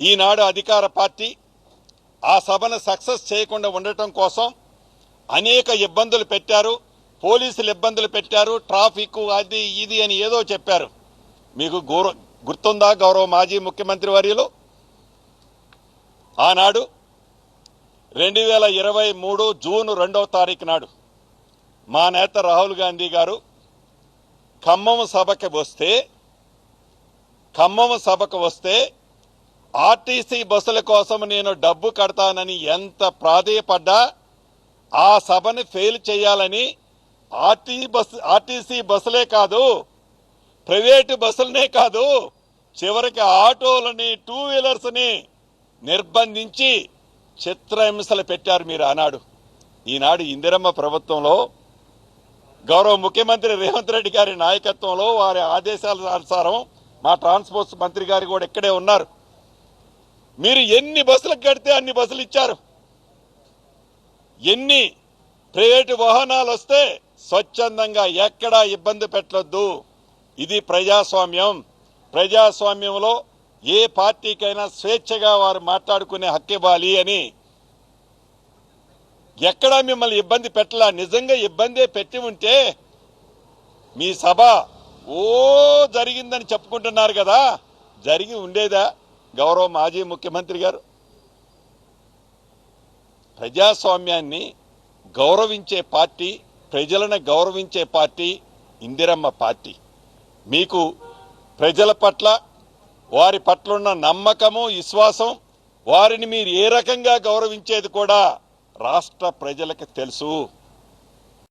ఈనాడు అధికార పార్టీ ఆ సభను సక్సెస్ చేయకుండా ఉండటం కోసం అనేక ఇబ్బందులు పెట్టారు. పోలీసులు ఇబ్బందులు పెట్టారు. ట్రాఫిక్ అది ఇది అని ఏదో చెప్పారు. మీకు గౌరవ గుర్తుందా గౌరవ మాజీ ముఖ్యమంత్రి వర్యులు? ఆనాడు రెండు వేల ఇరవై మూడు జూన్ రెండవ తారీఖు నాడు మా నేత రాహుల్ గాంధీ గారు ఖమ్మం సభకి వస్తే ఖమ్మం సభకు వస్తే ఆర్టీసీ బస్సుల కోసం నేను డబ్బు కడతానని ఎంత ప్రాధేయపడ్డా ఆ సభని ఫెయిల్ చేయాలని ఆర్టీ బస్ ఆర్టీసీ బస్సులే కాదు ప్రైవేటు బస్సులనే కాదు చివరికి ఆటోలని టూ వీలర్స్ని నిర్బంధించి చిత్రహింసలు పెట్టారు మీరు ఆనాడు. ఈనాడు ఇందిరమ్మ ప్రభుత్వంలో గౌరవ ముఖ్యమంత్రి రేవంత్ రెడ్డి గారి నాయకత్వంలో వారి ఆదేశాల అనుసారం మా ట్రాన్స్పోర్ట్ మంత్రి గారు కూడా ఇక్కడే ఉన్నారు. మీరు ఎన్ని బస్సులకు కడితే అన్ని బస్సులు ఇచ్చారు? ఎన్ని ప్రైవేటు వాహనాలు వస్తే స్వచ్ఛందంగా ఎక్కడా ఇబ్బంది పెట్టొద్దు. ఇది ప్రజాస్వామ్యం. ప్రజాస్వామ్యంలో ఏ పార్టీకైనా స్వేచ్ఛగా వారు మాట్లాడుకునే హక్కు ఇవ్వాలి అని ఎక్కడా మిమ్మల్ని ఇబ్బంది పెట్టలా. నిజంగా ఇబ్బందే పెట్టి ఉంటే మీ సభ ఓ జరిగిందని చెప్పుకుంటున్నారు కదా. జరిగి ఉండేదా? గౌరవ మాజీ ముఖ్యమంత్రి గారు ప్రజాస్వామ్యాన్ని గౌరవించే పార్టీ ప్రజలను గౌరవించే పార్టీ ఇందిరమ్మ పార్టీ. మీకు ప్రజల పట్ల వారి పట్ల ఉన్న నమ్మకము విశ్వాసం వారిని మీరు ఏ రకంగా గౌరవించేది కూడా రాష్ట్ర ప్రజలకు తెలుసు.